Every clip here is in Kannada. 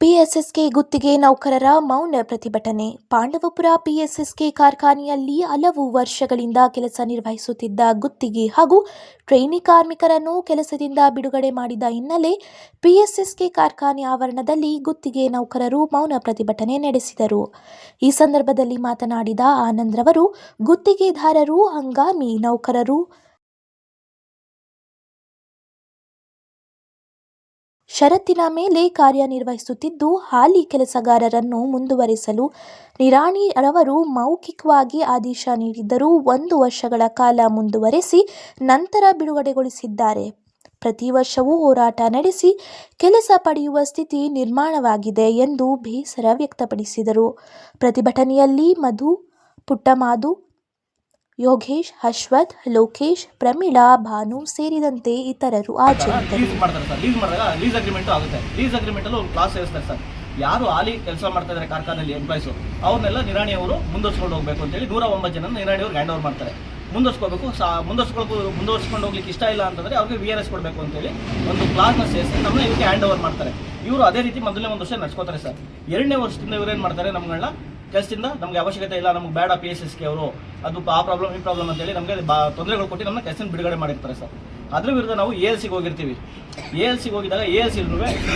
ಪಿಎಸ್ಎಸ್ಕೆ ಗುತ್ತಿಗೆ ನೌಕರರ ಮೌನ ಪ್ರತಿಭಟನೆ. ಪಾಂಡವಪುರ ಪಿಎಸ್ಎಸ್ಕೆ ಕಾರ್ಖಾನೆಯಲ್ಲಿ ಹಲವು ವರ್ಷಗಳಿಂದ ಕೆಲಸ ನಿರ್ವಹಿಸುತ್ತಿದ್ದ ಗುತ್ತಿಗೆ ಹಾಗೂ ಟ್ರೈನಿ ಕಾರ್ಮಿಕರನ್ನು ಕೆಲಸದಿಂದ ಬಿಡುಗಡೆ ಮಾಡಿದ ಹಿನ್ನೆಲೆ ಪಿಎಸ್ಎಸ್ಕೆ ಕಾರ್ಖಾನೆ ಆವರಣದಲ್ಲಿ ಗುತ್ತಿಗೆ ನೌಕರರು ಮೌನ ಪ್ರತಿಭಟನೆ ನಡೆಸಿದರು. ಈ ಸಂದರ್ಭದಲ್ಲಿ ಮಾತನಾಡಿದ ಆನಂದ್ರವರು ಗುತ್ತಿಗೆದಾರರು, ಹಂಗಾಮಿ ನೌಕರರು ಷರತ್ತಿನ ಮೇಲೆ ಕಾರ್ಯನಿರ್ವಹಿಸುತ್ತಿದ್ದು, ಹಾಲಿ ಕೆಲಸಗಾರರನ್ನು ಮುಂದುವರೆಸಲು ನಿರಾಣಿ ರವರು ಮೌಖಿಕವಾಗಿ ಆದೇಶ ನೀಡಿದ್ದರೂ ಒಂದು ವರ್ಷಗಳ ಕಾಲ ಮುಂದುವರೆಸಿ ನಂತರ ಬಿಡುಗಡೆಗೊಳಿಸಿದ್ದಾರೆ. ಪ್ರತಿ ವರ್ಷವೂ ಹೋರಾಟ ನಡೆಸಿ ಕೆಲಸ ಪಡೆಯುವ ಸ್ಥಿತಿ ನಿರ್ಮಾಣವಾಗಿದೆ ಎಂದು ಬೇಸರ ವ್ಯಕ್ತಪಡಿಸಿದರು. ಪ್ರತಿಭಟನೆಯಲ್ಲಿ ಮಧು ಪುಟ್ಟಮಾದು ಯೋಗೇಶ್, ಅಶ್ವಥ್, ಲೋಕೇಶ್, ಪ್ರಮೀಳಾ, ಭಾನು ಸೇರಿದಂತೆ ಇತರರು ಹಾಜರಿದ್ದರು ಮಾಡ್ತಾರೆ ಸರ್. ಲೀಸ್ ಮಾಡಿದಾಗ ಆಗುತ್ತೆ. ಲೀಸ್ ಅಗ್ರಿಮೆಂಟಲ್ಲೂ ಕ್ಲಾಸ್ ಸೇರಿಸ್ತಾರೆ ಸರ್. ಯಾರು ಆಲಿ ಕೆಲಸ ಮಾಡ್ತಾ ಇದ್ದಾರೆ ಕಾರ್ಖಾನೆಯಲ್ಲಿ ಎಂಪ್ಲಾಯ್ಸ್ ಅವ್ರನ್ನೆಲ್ಲ ನಿರಾಣಿ ಅವರು ಮುಂದುವರ್ಸ್ಕೊಂಡು ಹೋಗಬೇಕು ಅಂತೇಳಿ ನೂರ ಒಂಬತ್ತು ಜನ ನಿರಾಣಿ ಅವ್ರಿಗೆ ಹ್ಯಾಂಡ್ ಓವರ್ ಮಾಡ್ತಾರೆ. ಮುಂದುವರ್ಸ್ಕೋಬೇಕು, ಸಾ, ಮುಂದುವರ್ಸ್ಕೊಳ್ಕು, ಮುಂದುವರ್ಸ್ಕೊಂಡು ಹೋಗ್ಲಿಕ್ಕೆ ಇಷ್ಟ ಇಲ್ಲ ಅಂತಂದ್ರೆ ಅವ್ರಿಗೆ ವಿ ಆರ್ ಎಸ್ ಕೊಡಬೇಕು ಅಂತೇಳಿ ಒಂದು ಕ್ಲಾಸ್ನ ಸೇರಿಸಿ ನಮ್ಮನ್ನ ಇವರಿಗೆ ಹ್ಯಾಂಡ್ ಓವರ್ ಮಾಡ್ತಾರೆ. ಇವರು ಅದೇ ರೀತಿ ಮೊದಲನೇ ಒಂದು ವರ್ಷ ನಡ್ಸ್ಕೋತಾರೆ ಸರ್. ಎರಡನೇ ವರ್ಷದಿಂದ ಇವ್ರು ಏನು ಮಾಡ್ತಾರೆ ನಮ್ಗಳನ್ನ ಕೆಲಸದಿಂದ ನಮಗೆ ಅವಶ್ಯಕತೆ ಇಲ್ಲ, ನಮ್ಗೆ ಬೇಡ ಪಿ ಎಸ್ ಎಸ್ಗೆ ಅವರು. ಅದು ಆ ಪ್ರಾಬ್ಲಮ್ ಈ ಪ್ರಾಬ್ಲಮ್ ಅಂತೇಳಿ ನಮಗೆ ಬಾ ತೊಂದರೆಗಳು ಕೊಟ್ಟು ನಮ್ಮನ್ನ ಕೆಸನ್ ಬಿಡುಗಡೆ ಮಾಡಿರ್ತಾರೆ ಸರ್. ಅದ್ರ ವಿರುದ್ಧ ನಾವು ಎ ಎಲ್ ಸಿಗೆ ಹೋಗಿರ್ತೀವಿ. ಎ ಎಲ್ ಸಿಗೆ ಹೋಗಿದಾಗ ಎ ಎಲ್ ಸಿ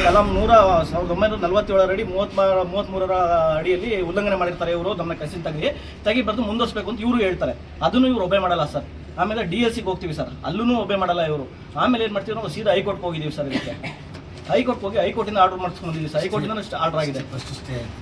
ಎಲ್ಲ ನೂರ ಸಾವಿರದ ಒಂಬೈನೂರ ನಲವತ್ತೇಳರ ಅಡಿ ಮೂವತ್ತ್ ಮೂವತ್ತ್ಮೂರರ ಅಡಿಯಲ್ಲಿ ಉಲ್ಲಂಘನೆ ಮಾಡಿರ್ತಾರೆ ಇವರು ನಮ್ಮ ಕಸಿನ ತೆಗಿ ತೆಗಿ ಬರೆದು ಮುಂದುವರ್ಸ್ಬೇಕು ಅಂತ ಇವರು ಹೇಳ್ತಾರೆ. ಅದನ್ನು ಇವರು ಒಬ್ಬೆ ಮಾಡಲ್ಲ ಸರ್. ಆಮೇಲೆ ಡಿ ಎಲ್ ಸಿಗೆ ಹೋಗ್ತೀವಿ ಸರ್. ಅಲ್ಲೂ ಒಬ್ಬೆ ಮಾಡಲ್ಲ ಇವರು. ಆಮೇಲೆ ಏನು ಮಾಡ್ತೀವಿ ನಾವು ಸೀದಾ ಹೈಕೋರ್ಟ್ಗೆ ಹೋಗಿದ್ದೀವಿ ಸರ್ ಇದಕ್ಕೆ. ಹೈಕೋರ್ಟ್ ಹೋಗಿ ಹೈಕೋರ್ಟಿಂದ ಆರ್ಡರ್ ಮಾಡಿಸ್ಕೊಂಡಿದ್ದೀವಿ ಸರ್. ಹೈಕೋರ್ಟಿಂದ ಆರ್ಡರ್ ಆಗಿದೆ.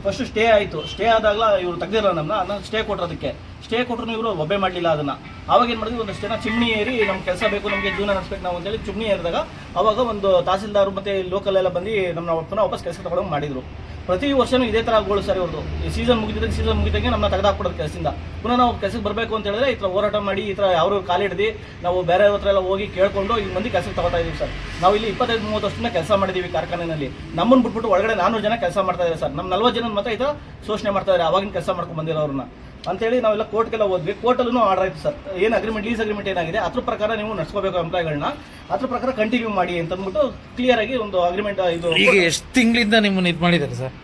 ಫಸ್ಟ್ ಸ್ಟೇ ಆಯಿತು. ಸ್ಟೇ ಆದಾಗ ಇವರು ತೆಗ್ದಿರೋ ನಮ್ಮನ್ನ ಅದನ್ನ ಸ್ಟೇ ಕೊಟ್ಟರೋದಕ್ಕೆ ಸ್ಟೇ ಕೊಟ್ಟರು ಇವರು ಒಬ್ಬೆ ಮಾಡಲಿಲ್ಲ ಅದನ್ನ. ಅವಾಗ ಏನು ಮಾಡಿದ್ವಿ, ಒಂದಷ್ಟು ಜನ ಚಿಮ್ನಿ ಏರಿ ನಮ್ಮ ಕೆಲಸ ಬೇಕು, ನಮಗೆ ಜೀವನ ನಡೆಸ್ಬೇಕು ನಾವು ಅಂತೇಳಿ ಚಿಮ್ನಿ ಏರಿದಾಗ ಅವಾಗ ಒಂದು ತಹಸೀಲ್ದಾರ್ ಮತ್ತೆ ಲೋಕಲ್ ಎಲ್ಲ ಬಂದು ನಮ್ಮ ಪುನಃ ವಾಪಸ್ ಕೆಲಸ ತಗೊಳಂಗೆ ಮಾಡಿದ್ರು. ಪ್ರತಿ ವರ್ಷನೂ ಇದೇ ಥರ ಗೋಳು ಸರ್ ಇವ್ರದ್ದು ಈ ಸೀಸನ್ ಮುಗಿದ್ರೆ ಸೀಸನ್ ಮುಗಿದಂಗೆ ನಮ್ಮನ್ನ ತೆಗೆದಾಕ್ಬಿಡೋದು ಕೆಲಸದಿಂದ. ಪುನಃ ನಾವು ಕೆಲಸಕ್ಕೆ ಬರಬೇಕು ಅಂತ ಹೇಳಿದ್ರೆ ಈ ಥರ ಹೋರಾಟ ಮಾಡಿ, ಈ ಥರ ಯಾರು ಕಾಲಿಡ್ದು ನಾವು ಬೇರೆ ಹತ್ರ ಎಲ್ಲ ಹೋಗಿ ಕೇಳ್ಕೊಂಡು ಈ ಮಂದಿ ಕೆಲಸಕ್ಕೆ ತಗೋತಾ ಇದೀವಿ ಸರ್. ನಾವು ಇಲ್ಲಿ ಇಪ್ಪತ್ತೈದು, ಮೂವತ್ತು ವರ್ಷದಿಂದ ಕೆಲಸ ಮಾಡಿದ್ದೀವಿ ಕಾರ್ಖಾನೆಯಲ್ಲಿ ನಮ್ಮನ್ನು ಬಿಟ್ಬಿಟ್ಟು ಒಳಗಡೆ ನಾನ್ನೂರು ಜನ ಕೆಲಸ ಮಾಡ್ತಾ ಇದ್ದಾರೆ ಸರ್. ನಮ್ಮ ನಲ್ವತ್ತು ಜನ ಮಾತ್ರ ಈ ಥರ ಶೋಷಣೆ ಮಾಡ್ತಾ ಇದ್ದಾರೆ ಅವಾಗಿನ ಕೆಲಸ ಮಾಡ್ಕೊಂಡು ಬಂದಿರೋರನ್ನ ಅಂತೇಳಿ ನಾವೆಲ್ಲ ಕೋರ್ಟ್ಗೆಲ್ಲ ಹೋದ್ವಿ. ಕೋರ್ಟಲ್ಲೂ ಆರ್ಡರ್ ಆಯ್ತು ಸರ್. ಏನು ಅಗ್ರಿಮೆಂಟ್ ಲೀಸ್ ಅಗ್ರಿಮೆಂಟ್ ಏನಾಗಿದೆ ಅದ್ರ ಪ್ರಕಾರ ನೀವು ನಡೆಸ್ಕೋಬೇಕು ಎಂಪ್ಲಾಯ್ಗಳನ್ನ ಅದ್ರ ಪ್ರಕಾರ ಕಂಟಿನ್ಯೂ ಮಾಡಿ ಅಂತ ಅಂದ್ಬಿಟ್ಟು ಕ್ಲಿಯರ್ ಆಗಿ ಒಂದು ಅಗ್ರಿಮೆಂಟ್ ಇದು ಈಗ ಎಷ್ಟು ತಿಂಗಳಿಂದ ನಿಮ್ಮನ್ನ ಇದು ಮಾಡಿದ್ದಾರೆ ಸರ್?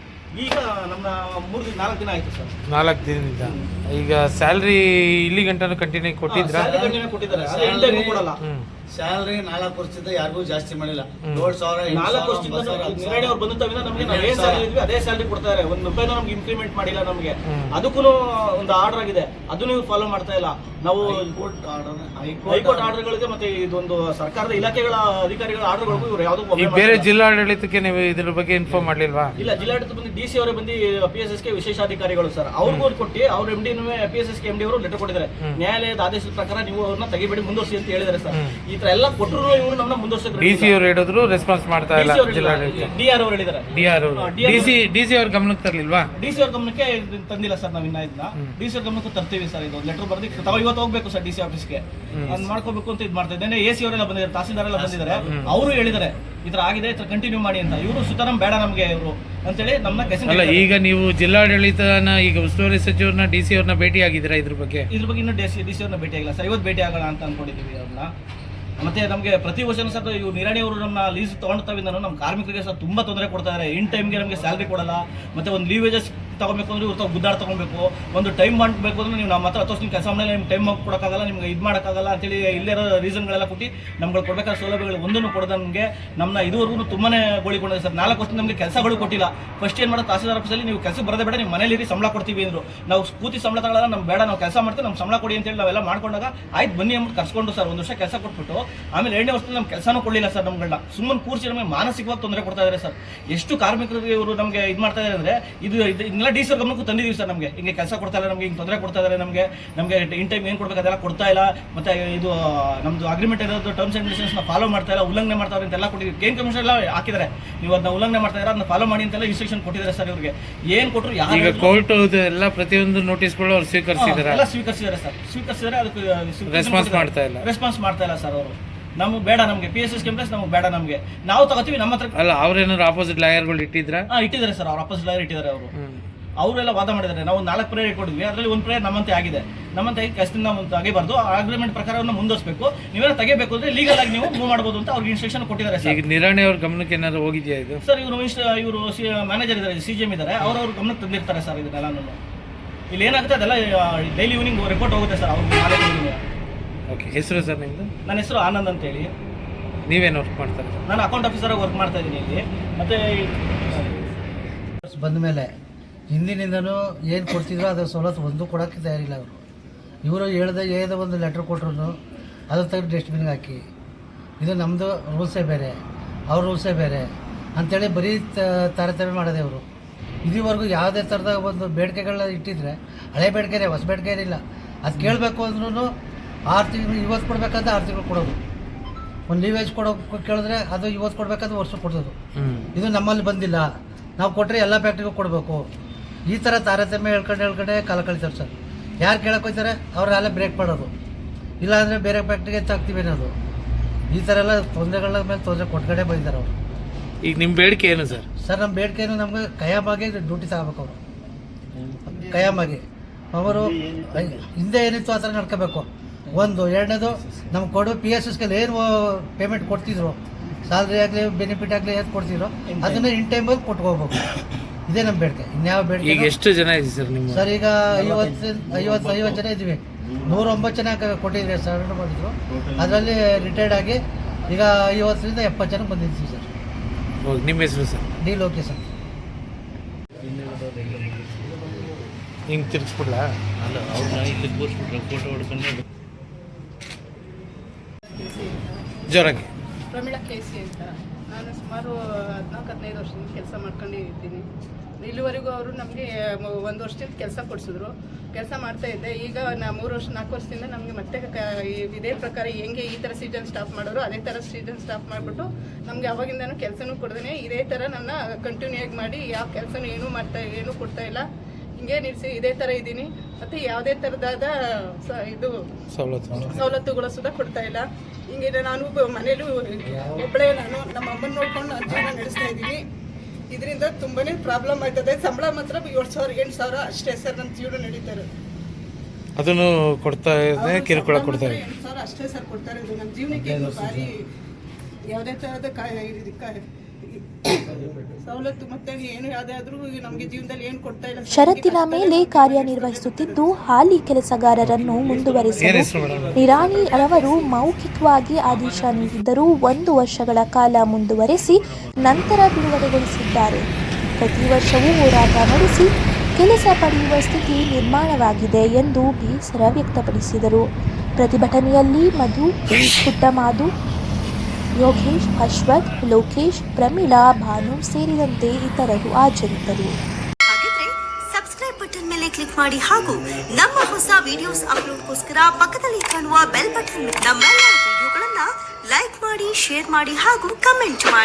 ಈಗ ನಮ್ಮ ಮೂರು ದಿನ ನಾಲ್ಕು ದಿನ ಆಯ್ತು ಸರ್. ನಾಲ್ಕು ದಿನದಿಂದ. ಈಗ ಸ್ಯಾಲ್ರಿ ಇಲ್ಲಿ ಗಂಟನೂ ಕಂಟಿನ್ಯೂ ಕೊಟ್ಟಿದ್ರಾ? ಕಂಟಿನ್ಯೂ ಕೊಟ್ಟಿದ್ದಾರೆ. ಕೊಡಲ್ಲ. ಸ್ಯಾಲ್ರಿ ನಾಲ್ಕು ವರ್ಷದಿಂದ ಯಾರಿಗೂ ಜಾಸ್ತಿ ಮಾಡಿಲ್ಲ. ಏಳು ಸಾವಿರ ನಾಲ್ಕು ವರ್ಷದಿಂದ ಸಾವಿರ, ಅವ್ರು ಬಂದ ತಕ್ಷಣ ನಮಗೆ ನಾವು ಏನ್ ಸ್ಯಾಲರಿ ಇದ್ವಿ ಅದೇ ಸ್ಯಾಲರಿ ಕೊಡ್ತಾರೆ. ಒಂದು ರೂಪಾಯಿನೂ ನಮ್ಗೆ ಇಂಪ್ಲಿಮೆಂಟ್ ಮಾಡಿಲ್ಲ ನಮಗೆ. ಅದಕ್ಕೂ ಒಂದು ಆರ್ಡರ್ ಆಗಿದೆ. ಅದನ್ನು ನೀವು ಫಾಲೋ ಮಾಡ್ತಾ ಇಲ್ಲ. ನಾವು ಹೈಕೋರ್ಟ್ ಆರ್ಡರ್ ಹೈಕೋರ್ಟ್ ಆರ್ಡರ್ಗಳಿಗೆ ಮತ್ತೆ ಇದೊಂದು ಸರ್ಕಾರದ ಇಲಾಖೆಗಳ ಅಧಿಕಾರಿಗಳ ಆರ್ಡರ್ಗಳಿಗೂ ಇವರು ಯಾವುದೂ ಬೇರೆ ಜಿಲ್ಲಾಡಳಿತಕ್ಕೆ ನೀವು ಇದ್ರ ಬಗ್ಗೆ ಇನ್ಫಾರ್ಮ್ ಮಾಡ್ಲಿಲ್ವಾ? ಇಲ್ಲ ಜಿಲ್ಲಾಡಳಿತ ಬಂದು ಡಿ ಸಿ ಅವರೇ ಬಂದು ಪಿ ಎಸ್ ಎಸ್ಗೆ ವಿಶೇಷಾಧಿಕಾರಿಗಳು ಸರ್. ಅವ್ರಿಗೂ ಕೊಟ್ಟು ಅವ್ರ M D P S S K M D ಅವರು ಲೆಟರ್ ಕೊಟ್ಟಿದ್ದಾರೆ. ನ್ಯಾಯಾಲಯದ ಆದೇಶದ ಪ್ರಕಾರ ನೀವು ಅವ್ರನ್ನ ತೆಗಿಬೇಡಿ ಮುಂದುವರಿಸಿ ಅಂತ ಹೇಳಿದ್ದಾರೆ ಸರ್. ಈ ತರ ಎಲ್ಲ ಕೊಟ್ಟರು ಇವರು ನಮ್ಮನ್ನ ಮುಂದುವರಿಸಿದ್ರು ಡಿ ಸಿ ಅವ್ರು ಹೇಳಿದ್ರು ರೆಸ್ಪಾನ್ಸ್ ಮಾಡ್ತಾ ಇಲ್ಲ ಜಿಲ್ಲಾಡಳಿತ ಡಿ ಆರ್ ಅವರು ಹೇಳಿದ್ದಾರೆ. ಡಿ ಆರ್ ಅವರು. ಡಿ ಸಿ ಡಿ ಸಿ ಅವ್ರ. ಗಮನಕ್ಕೆ ತರಲಿಲ್ವಾ? ಡಿ ಸಿ ಅವ್ರ ಗಮನಕ್ಕೆ ತಂದಿಲ್ಲ ಸರ್ ನಾವು ಇನ್ನ ಇದನ್ನ ಡಿ ಸಿ ಅವ್ರ ಗಮನಕ್ಕೆ ತರ್ತೀವಿ ಸರ್ ಇದು ಲೆಟರ್ ಬರ್ದಿ. ತಾವು ಇವತ್ತು ಹೋಗ್ಬೇಕು ಸರ್ ಡಿ ಸಿ ಆಫೀಸ್ಗೆ. ಅದ್ ಮಾಡ್ಕೋಬೇಕು ಅಂತ ಇದು ಮಾಡ್ತಾ ಇದ್ದೇನೆ. ಎ ಸಿ ಅವರೆಲ್ಲ ಬಂದಿದ್ದಾರೆ ತಹಸೀಲ್ದಾರೆಲ್ಲ ಬಂದಿದ್ದಾರೆ. ಅವರು ಹೇಳಿದ್ದಾರೆ ಈ ಆಗಿದೆ ಈ ಕಂಟಿನ್ಯೂ ಮಾಡಿ ಅಂತ. ಇವರು ಸುತರಾಂ ಬೇಡ ನಮಗೆ ಇವರು ಅಂತೇಳಿ ನಮ್ಮನ್ನ ಅಲ್ಲ ಈಗ ನೀವು ಜಿಲ್ಲಾಡಳಿತನ ಈಗ ಉಸ್ತುವಾರಿ ಸಚಿವರನ್ನ ಡಿ ಸಿ ಅವ್ರನ್ನ ಭೇಟಿ ಆಗಿದ್ದೀರಾ ಇದ್ರ ಬಗ್ಗೆ? ಇದ್ರ ಬಗ್ಗೆ ಇನ್ನೂ ಡಿ ಸಿ ಡಿ ಸಿ ಅವ್ರನ್ನ ಭೇಟಿ ಆಗಿಲ್ಲ ಸರ್. ಇವತ್ತು ಭೇಟಿ ಆಗೋಣ ಅಂತ ಅನ್ಕೊಂಡಿದ್ದೀವಿ ಅವ್ರನ್ನ. ಮತ್ತೆ ನಮಗೆ ಪ್ರತಿ ವರ್ಷನೂ ಸರ್ ಇವ್ರು ನಿರಾಣಿ ಅವರು ನಮ್ಮ ಲೀಸ್ ತಗೊಂಡ್ತಾವಿಂದ ನಮ್ಮ ಕಾರ್ಮಿಕರಿಗೆ ಸರ್ ತುಂಬಾ ತೊಂದರೆ ಕೊಡ್ತಾ ಇದ್ದಾರೆ ಇನ್ ಟೈಮ್ಗೆ ನಮಗೆ ಸ್ಯಾಲ್ರಿ ಕೊಡಲ್ಲ. ಮತ್ತೆ ಒಂದು ಲೀವೇಜಸ್ ತಗೋಬೇಕು ಅಂದ್ರೆ ಇವ್ರು ಗುದ್ದಾಡ ತಗೊಬೇಕು. ಒಂದು ಟೈಮ್ ಮಾಡಬೇಕು ಅಂದ್ರೆ ನೀವು ನಮ್ಮ ಹತ್ರ ಹತ್ತು ನಿಮ್ಮ ಕೆಲಸ ಮಾಡಿದ್ರೆ ನಿಮ್ಗೆ ಟೈಮ್ ಕೊಡೋಕ್ಕಾಗಲ್ಲ, ನಿಮ್ಗೆ ಇದು ಮಾಡೋಕ್ಕಾಗಲ್ಲ ಅಂತೇಳಿ ಇಲ್ಲಿರೋ ರೀಸನ್ಗಳೆಲ್ಲ ಕೊಟ್ಟು ನಮ್ಗೆ ಕೊಡಬೇಕಾದ ಸೌಲಭ್ಯಗಳು ಒಂದನ್ನು ಕೊಡದ ನಮಗೆ. ನಮ್ಮನ್ನ ಇದುವರೆಗೂ ತುಂಬಾ ಗೋಳಿಕೊಂಡಿದೆ ಸರ್. ನಾಲ್ಕು ವರ್ಷ ನಮಗೆ ಕೆಲಸಗಳು ಕೊಟ್ಟಿಲ್ಲ. ಫಸ್ಟ್ ಏನು ಮಾಡೋದು, ತಹಸೀಲ್ದಾರ್ ಆಫೀಸಲ್ಲಿ ನೀವು ಕೆಲಸ ಬರದೇ ಬೇಡ ನಿಮ್ಮ ಮನೇಲಿ ಸಂಬಳ ಕೊಡ್ತೀವಿ ಅಂದರು. ನಾವು ಕೂತಿ ಸಂಬಳ ತಗೊಳ್ಳಲ್ಲ ನಮ್ಮ ಬೇಡ, ನಾವು ಕೆಲಸ ಮಾಡ್ತೀವಿ ನಮ್ಮ ಸಂಬಳ ಕೊಡಿ ಅಂತೇಳಿ ನಾವೆಲ್ಲ ಮಾಡ್ಕೊಂಡಾಗ ಆಯ್ತು ಬನ್ನಿ ಅಂತ ಕರ್ಸ್ಕೊಂಡು ಸರ್. ಒಂದು ವರ್ಷ ಕೆಲಸ ಕೊಟ್ಬಿಟ್ಟು, ಆಮೇಲೆ ಎರಡನೇ ವರ್ಷದಲ್ಲಿ ನಮ್ಮ ಕೆಲಸನೂ ಕೊಡಲಿಲ್ಲ ಸರ್ ನಮ್ಗಳನ್ನ ಸುಮ್ಮನೆ ಕೂರಿಸಿ ನಮಗೆ ಮಾನಸಿಕವಾಗಿ ತೊಂದರೆ ಕೊಡ್ತಾ ಇದ್ದಾರೆ ಸರ್. ಎಷ್ಟು ಕಾರ್ಮಿಕರಿಗೆ ಇವರು ನಮಗೆ ಇದು ಮಾಡ್ತಾ ಇದ್ದಾರೆ ಅಂದರೆ, ಇದು ಇದು ಇದನ್ನೆಲ್ಲ ಡಿ ಗಮನಕ್ಕೂ ತಂದಿದ್ದೀವಿ ಸರ್ ನಮಗೆ. ಹಿಂಗೆ ಕೆಲಸ ಕೊಡ್ತಾ ಇಲ್ಲ ನಮಗೆ ಹಿಂಗೆ ತೊಂದರೆ ಕೊಡ್ತಾ ಇದ್ದಾರೆ ನಮಗೆ. ನಮಗೆ ಇನ್ ಟೈಮ್ ಏನು ಕೊಡ್ಬೇಕು ಅದೆಲ್ಲ ಕೊಡ್ತಾ ಇಲ್ಲ. ಮತ್ತೆ ಇದು ನಮ್ಮದು ಅಗ್ರಿಮೆಂಟ್ ಇರೋದು ಟರ್ಮ್ಸ್ ಆ್ಯಂಡ್ ಕಂಡೀಷನ್ಸ್ನ ಫಾಲೋ ಮಾಡ್ತಾ ಇಲ್ಲ ಉಲ್ಲಂಘನೆ ಮಾಡ್ತಾರೆ ಅಂತೆಲ್ಲ ಕೊಟ್ಟಿದ್ದೀವಿ ಕೇನ್ ಕಮಿಷನ್ ಎಲ್ಲ ಹಾಕಿದ್ದಾರೆ. ನೀವು ಅದನ್ನ ಉಲ್ಲಂಘನೆ ಮಾಡ್ತಾ ಇದ್ದಾರೆ ಅದನ್ನ ಫಾಲೋ ಮಾಡಿ ಅಂತೆಲ್ಲ ಇನ್ಸ್ಟ್ರಕ್ಷನ್ ಕೊಟ್ಟಿದ್ದಾರೆ ಸರ್ ಇವ್ರಿಗೆ. ಏನು ಕೊಟ್ಟರು ಯಾರು ಕೋರ್ಟ್ ಎಲ್ಲ ಪ್ರತಿಯೊಂದು ನೋಟಿಸ್ಗಳು ಅವ್ರು ಸ್ವೀಕರಿಸಿದ್ದಾರೆ ಎಲ್ಲ ಸ್ವೀಕರಿಸಿದ್ದಾರೆ ಸರ್. ಸ್ವೀಕರಿಸಿದ್ರೆ ಅದಕ್ಕೆ ರೆಸ್ಪಾನ್ಸ್ ಮಾಡ್ತಾ ಇಲ್ಲ. ರೆಸ್ಪಾನ್ಸ್ ಮಾಡ್ತಾ ಇಲ್ಲ ಸರ್ ಅವರು. ನಮಗೆ ಬೇಡ ನಮಗೆ. ಪಿ ಎಸ್ ಎಸ್ ಕೆಂಪ್ಲೆಸ್ ನಮಗೆ ಬೇಡ ನಮಗೆ. ನಾವು ತಗೋತೀವಿ ನಮ್ಮ ಹತ್ರ ಅಲ್ಲ ಅವ್ರೇನಾದ್ರು ಆಪೋಸಿಟ್ ಲಾಯರ್ಗಳು ಇಟ್ಟಿದ್ರೆ? ಹಾ ಇಟ್ಟಿದ್ದಾರೆ ಸರ್. ಅವ್ರ ಅಪೋಸಿಟ್ ಲಾಯರ್ ಇಟ್ಟಿದ್ದಾರೆ ಅವರು. ಅವರೆಲ್ಲ ವಾದ ಮಾಡಿದ್ದಾರೆ. ನಾವು ನಾಲ್ಕು ಪ್ರೇಯರ್ ಕೊಡಿದ್ವಿ ಅದರಲ್ಲಿ ಒಂದು ಪ್ರೇಯರ್ ನಮ್ಮಂತೆ ಆಗಿದೆ. ನಮ್ಮಂತೆ ಕಷ್ಟದಿಂದ ತೆಗಿಬಾರ್ದು ಅಗ್ರಿಮೆಂಟ್ ಪ್ರಕಾರವನ್ನು ಮುಂದುವರಿಸಬೇಕು. ನೀವೆಲ್ಲ ತೆಗಿಬೇಕು ಅಂದ್ರೆ ಲೀಗಲ್ ಆಗಿ ನೀವು ಮೂವ್ ಮಾಡಬಹುದು ಅಂತ ಅವ್ರಿಗೆ ಇನ್ಸ್ಟ್ರಕ್ಷನ್ ಕೊಟ್ಟಿದ್ದಾರೆ ಸರ್. ಈಗ ನಿರಾಣಿ ಅವ್ರ ಗಮನಕ್ಕೆ ಏನಾದ್ರು ಹೋಗಿದೆಯಾ ಇದು? ಸರ್ ಇವರು ಇವರು ಮ್ಯಾನೇಜರ್ ಇದ್ದಾರೆ ಸಿ ಜಿ ಎಂ ಇದ್ದಾರೆ ಅವ್ರವ್ರ ಗಮನಕ್ಕೆ ತಂದಿರ್ತಾರೆ ಸರ್ ಇದನ್ನೆಲ್ಲ ಇಲ್ಲಿ ಏನಾಗುತ್ತೆ ಅದೆಲ್ಲ ಡೈಲಿ ಇವ್ನಿಂಗ್ ರಿಪೋರ್ಟ್ ಹೋಗುತ್ತೆ ಸರ್ ಅವ್ರಿಗೆ ಓಕೆ ಹೆಸರು ಸರ್ ನಿಮ್ಮದು ನನ್ನ ಹೆಸರು ಆನಂದ್ ಅಂತೇಳಿ. ನೀವೇನು ವರ್ಕ್ ಮಾಡ್ತಾರೆ ಸರ್ ನಾನು ಅಕೌಂಟ್ ಆಫೀಸರ್ ವರ್ಕ್ ಮಾಡ್ತಾ ಇದ್ದೀನಿ ಇಲ್ಲಿ. ಮತ್ತೆ ಬಂದ ಮೇಲೆ ಹಿಂದಿನಿಂದನೂ ಏನು ಕೊಡ್ತಿದ್ರು ಅದರ ಸವಲತ್ತು ಒಂದು ಕೊಡೋಕ್ಕೆ ತಯಾರಿಲ್ಲ ಅವರು. ಇವರು ಹೇಳ್ದೆ ಏದ ಒಂದು ಲೆಟ್ರ್ ಕೊಟ್ರು ಅದು ತೆಗೆದು ಡಸ್ಟ್ಬಿನ್ಗೆ ಹಾಕಿ. ಇದು ನಮ್ಮದು ರೂಲ್ಸೇ ಬೇರೆ ಅವ್ರ ರೂಲ್ಸೇ ಬೇರೆ ಅಂಥೇಳಿ ಬರೀ ತ- ತಾರತಮ್ಯ ಮಾಡೋದೇ ಅವರು. ಇದುವರೆಗೂ ಯಾವುದೇ ಥರದ ಒಂದು ಬೇಡಿಕೆಗಳನ್ನ ಇಟ್ಟಿದ್ರೆ ಹಳೆ ಬೇಡಿಕೆನೇ ಹೊಸ ಬೇಡಿಕೆ ಇರಲಿಲ್ಲ ಅದು ಕೇಳಬೇಕು ಅಂದ್ರೂ ಆರು ತಿಂಗಳು ಇವತ್ತು ಕೊಡಬೇಕಂತ ಆರು ತಿಂಗಳು ಕೊಡೋದು. ಒಂದು ಲೀವೇಜ್ ಕೊಡೋ ಕೇಳಿದ್ರೆ ಅದು ಇವತ್ತು ಕೊಡಬೇಕಂತ ವರ್ಷ ಕೊಡೋದು ಇದು ನಮ್ಮಲ್ಲಿ ಬಂದಿಲ್ಲ. ನಾವು ಕೊಟ್ಟರೆ ಎಲ್ಲ ಫ್ಯಾಕ್ಟ್ರಿಗೂ ಕೊಡಬೇಕು. ಈ ಥರ ತಾರತಮ್ಯ ಹೇಳ್ಕೊಂಡು ಹೇಳ್ಕೊಂಡೆ ಕಾಲ ಕಳಿತಾರೆ ಸರ್. ಯಾರು ಕೇಳಕ್ಕೆ ಹೋಗ್ತಾರೆ ಅಲ್ಲೇ ಬ್ರೇಕ್ ಮಾಡೋದು. ಇಲ್ಲಾಂದರೆ ಬೇರೆ ಫ್ಯಾಕ್ಟ್ರಿಗೆ ತಾಕ್ತೀವಿ ಅನ್ನೋದು. ಈ ಥರ ಎಲ್ಲ ತೊಂದರೆಗಳ ಮೇಲೆ ತೊಂದರೆ ಕೊಟ್ಕಡೆ ಬಂದಿದ್ದಾರೆ ಅವರು. ಈಗ ನಿಮ್ಮ ಬೇಡಿಕೆ ಏನು ಸರ್? ಸರ್ ನಮ್ಮ ಬೇಡಿಕೆಯನ್ನು ನಮಗೆ ಕಯಾಮಾಗಿ ಡ್ಯೂಟಿ ತಗೋಬೇಕು ಅವರು. ಕಯಾಮಾಗಿ ಅವರು ಹಿಂದೆ ಏನಿತ್ತು ಆ ಥರ ನಡ್ಕೋಬೇಕು. ಒಂದು ಎರಡನೇದು ನಮ್ಗೆ ಕೊಡೋ ಪಿ ಎಸ್ ಎಸ್ಗೆಲ್ಲ ಏನು ಪೇಮೆಂಟ್ ಕೊಡ್ತಿದ್ರು? ಸ್ಯಾಲ್ರಿ ಆಗಲಿ ಬೆನಿಫಿಟ್ ಆಗಲಿ ಏನು ಕೊಡ್ತಿದ್ರು? ಅದನ್ನು ಇನ್ ಟೈಮಲ್ಲಿ ಕೊಟ್ಕೋಬೇಕು. ಇದೇ ನಮ್ಮ ಬೇಡಿಕೆ. ಇನ್ಯಾವ ಈಗ ಬೇಡಿಕೆ ಎಷ್ಟು ಜನ ಇದೆ ಸರ್ ನಿಮ್ಮ ಸರ್ ಈಗ ಐವತ್ತು ಐವತ್ತು ಐವತ್ತು ಜನ ಇದ್ದೀವಿ. ನೂರೊಂಬತ್ತು ಜನ ಕ- ಕೊಟ್ಟಿದ್ವಿ ಸರ್ ಮಾಡಿದ್ರು ಅದರಲ್ಲಿ ರಿಟೈರ್ಡ್ ಆಗಿ ಈಗ ಐವತ್ತರಿಂದ ಎಪ್ಪತ್ತು ಜನ ಬಂದಿದ್ದೀವಿ ಸರ್. ಹೋಗಿ ನಿಮ್ಮ ಹೆಸರು ಸರ್? ಡಿ ಲೋಕೇಶ್ ಸರ್ ಹಿಂಗೆ ತಿರ್ಗಿಸ್ಬಿಡ್ಲಾ? ಜೋರಾಗಿ. ಪ್ರಮಿಳಾ ಕೆ ಸಿ ಅಂತ. ನಾನು ಸುಮಾರು ಹದಿನಾಲ್ಕು, ಹದಿನೈದು ವರ್ಷದಿಂದ ಕೆಲಸ ಮಾಡ್ಕೊಂಡು ಇದ್ದೀನಿ. ಇಲ್ಲಿವರೆಗೂ ಅವರು ನಮಗೆ ಒಂದು ವರ್ಷದಿಂದ ಕೆಲಸ ಕೊಡಿಸಿದ್ರು. ಕೆಲಸ ಮಾಡ್ತಾ ಇದ್ದೆ. ಈಗ ನಾ ಮೂರು ವರ್ಷ, ನಾಲ್ಕು ವರ್ಷದಿಂದ ನಮಗೆ ಮತ್ತೆ ಇದೇ ಪ್ರಕಾರ ಹೆಂಗೆ ಈ ಥರ ಸೀಸನ್ ಸ್ಟಾಪ್ ಮಾಡೋರು, ಅದೇ ಥರ ಸೀಸನ್ ಸ್ಟಾಪ್ ಮಾಡಿಬಿಟ್ಟು ನಮಗೆ ಅವಾಗಿಂದನೂ ಕೆಲಸನೂ ಕೊಡ್ದೇನೆ. ಇದೇ ಥರ ನನ್ನ ಕಂಟಿನ್ಯೂ ಆಗಿ ಮಾಡಿ, ಯಾವ ಕೆಲಸನೂ ಏನೂ ಮಾಡ್ತಾ, ಏನೂ ಕೊಡ್ತಾ ಇಲ್ಲ. ಹಿಂಗೆ ನಿಲ್ಸಿ ಇದೇ ಥರ ಇದ್ದೀನಿ. ಮತ್ತು ಯಾವುದೇ ಥರದಾದ ಸ ಇದು ಸವಲತ್ತು. ಸವಲತ್ತುಗಳು ಸುದ ಕೊಡ್ತಾ ಇಲ್ಲ. ಹಿಂಗೆ ನಾನು ಮನೇಲೂ ಒಬ್ಬಳೇ ನಾನು ನಮ್ಮ ಅಮ್ಮನ ನೋಡ್ಕೊಂಡು ನಾನು ಜೀವನ ನಡೆಸ್ತಾ ಇದ್ದೀನಿ. ಇದರಿಂದ ತುಂಬಾನೇ ಪ್ರಾಬ್ಲಮ್ ಆಯ್ತದೆ. ಸಂಬಳ ಮಾತ್ರ ಏಳು ಸಾವಿರ ಎಂಟು ಸಾವಿರ ಅಷ್ಟೇ ಸರ್ ನನ್ನ ಜೀವನ ನಡೀತಾ ಇರೋದು. ಅದನ್ನು ಕೊಡ್ತಾ ಇದೆ ಕಿರುಕುಳ ಕೊಡ್ತಾರೆ ಇದೆ ಎಂಟು ಸಾವಿರ ಅಷ್ಟೇ ಸರ್ ಕೊಡ್ತಾರೆ ಇರೋದು. ನಮ್ಮ ಜೀವನಕ್ಕೆ ಇದು ಭಾರಿ ಯಾವುದೇ ಥರದ ಕಾಯ ಇದು ಕಾಯ ಸವಲತ್ತು ಮತ್ತೆ ಏನು ಯಾವುದಾದ್ರೂ ನಮಗೆ ಜೀವನದಲ್ಲಿ ಏನು ಕೊಡ್ತಾ ಇಲ್ಲ ಸರ್. ಷರತ್ತಿನ ಮೇಲೆ ಕಾರ್ಯನಿರ್ವಹಿಸುತ್ತಿದ್ದು ಹಾಲಿ ಕೆಲಸಗಾರರನ್ನು ಮುಂದುವರೆಸಿದರು ಮುಂದುವರಿಸಲು ನಿರಾಣಿ ರವರು ಮೌಖಿಕವಾಗಿ ಆದೇಶ ನೀಡಿದ್ದರೂ ಒಂದು ವರ್ಷಗಳ ಕಾಲ ಮುಂದುವರೆಸಿ ನಂತರ ಬಿಡುಗಡೆಗೊಳಿಸಿದ್ದಾರೆ. ಪ್ರತಿ ವರ್ಷವೂ ಹೋರಾಟ ನಡೆಸಿ ಕೆಲಸ ಪಡೆಯುವ ಸ್ಥಿತಿ ನಿರ್ಮಾಣವಾಗಿದೆ ಎಂದು ಬೇಸರ ವ್ಯಕ್ತಪಡಿಸಿದರು. ಪ್ರತಿಭಟನೆಯಲ್ಲಿ ಮಧು ಪುಟ್ಟಮಾದು ಯೋಗೇಶ್, ಅಶ್ವಥ್, ಲೋಕೇಶ್, ಪ್ರಮೀಳಾ, ಭಾನು ಸೇರಿದಂತೆ ಇತರರು ಹಾಜರಿದ್ದರು. ಹಾಗಿದ್ರೆ ಸಬ್ಸ್ಕ್ರೈಬ್ ಬಟನ್ ಮೇಲೆ ಕ್ಲಿಕ್ ಮಾಡಿ ಹಾಗೂ ನಮ್ಮ ಹೊಸ ವಿಡಿಯೋಸ್ ಅಪ್ಲೋಡ್ಗೋಸ್ಕರ ಪಕ್ಕದಲ್ಲಿ ಕಾಣುವ ಬೆಲ್ ಬಟನ್ ನಮ್ಮೆಲ್ಲ ವಿಡಿಯೋಗಳನ್ನ ಲೈಕ್ ಮಾಡಿ ಶೇರ್ ಮಾಡಿ ಹಾಗೂ ಕಮೆಂಟ್ ಮಾಡಿ.